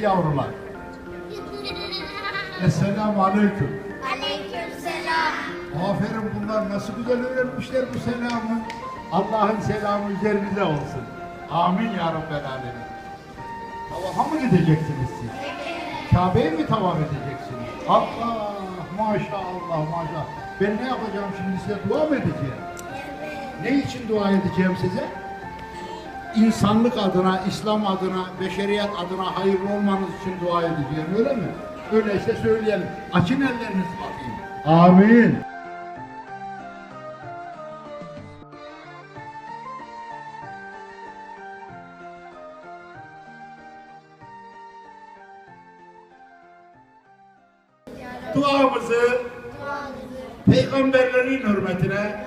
yavrular? Esselamu aleyküm. Aleykümselam. Aferin bunlar nasıl güzel öğrenmişler bu selamı. Allah'ın selamı üzerinize olsun. Amin ya Rabbel Alemin. Tavafa mı gideceksiniz siz? Kabe'yi mi tavaf edeceksiniz? Allah maşallah maşallah. Ben ne yapacağım şimdi size dua mı edeceğim? Ne için dua edeceğim size? İnsanlık adına, İslam adına, beşeriyet adına hayırlı olmanız için dua edeceğim öyle mi? Öyleyse söyleyelim. Açın ellerinizi bakayım. Amin. Duamızı peygamberlerin hürmetine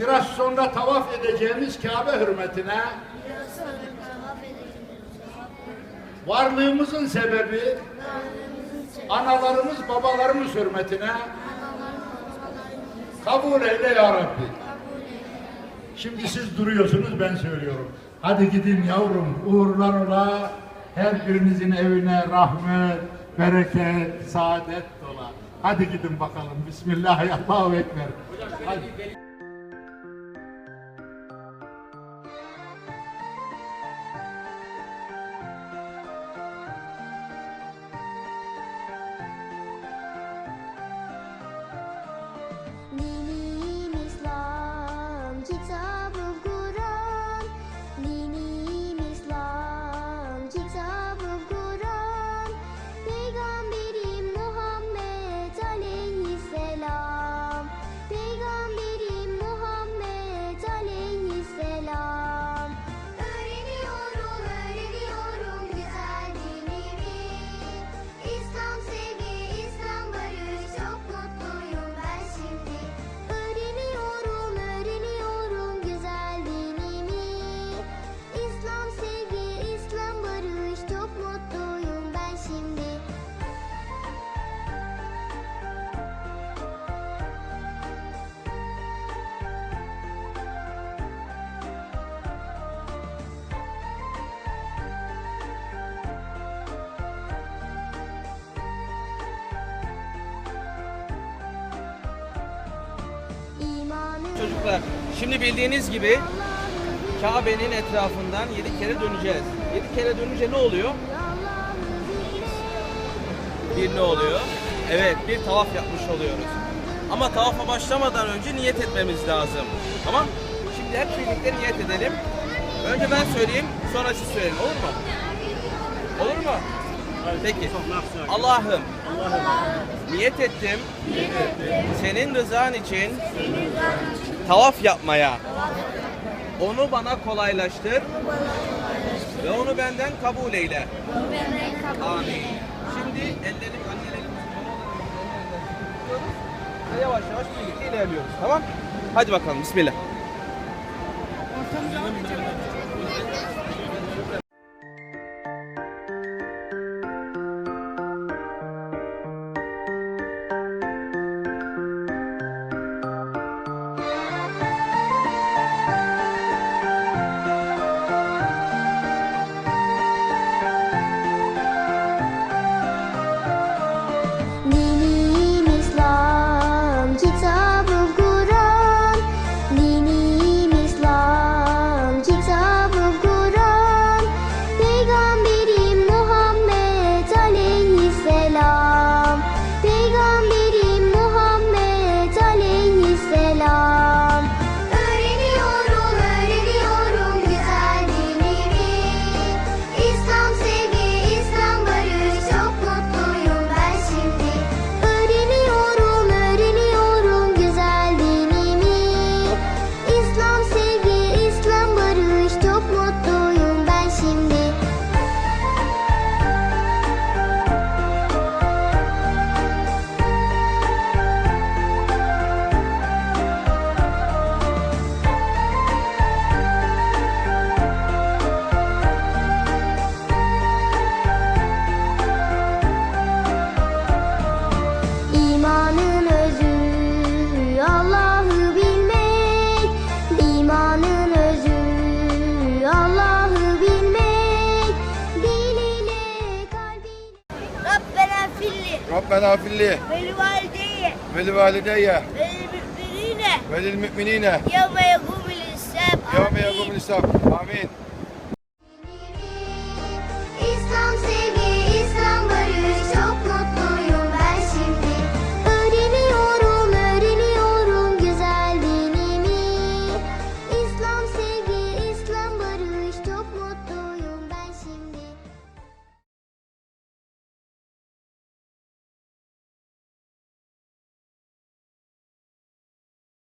biraz sonra tavaf edeceğimiz Kabe hürmetine varlığımızın sebebi analarımız babalarımız hürmetine kabul eyle ya Rabbi. Şimdi siz duruyorsunuz ben söylüyorum. Hadi gidin yavrum uğurlar ola. Her birinizin evine rahmet, bereket, saadet dola. Hadi gidin bakalım. Bismillah, Allahu Ekber. Hadi. Çocuklar, şimdi bildiğiniz gibi Kabe'nin etrafından yedi kere döneceğiz. Yedi kere dönünce ne oluyor? Bir ne oluyor? Evet, bir tavaf yapmış oluyoruz. Ama tavafa başlamadan önce niyet etmemiz lazım. Tamam? Şimdi hep birlikte niyet edelim. Önce ben söyleyeyim, sonra siz söyleyin. Olur mu? Olur mu? Peki. Allah'ım niyet ettim. Senin rızan için tavaf yapmaya. Onu bana kolaylaştır ve onu benden kabul eyle. Amin. Şimdi ellerim, annelerim, ve yavaş yavaş birlikte ilerliyoruz. Tamam? Hadi bakalım. Bismillah. Rabbena filli ولوالدي ve li valideyye وللمؤمنين ve lil müminine يوم يقوم الحساب yevme آمين yekumul hisab. Amin.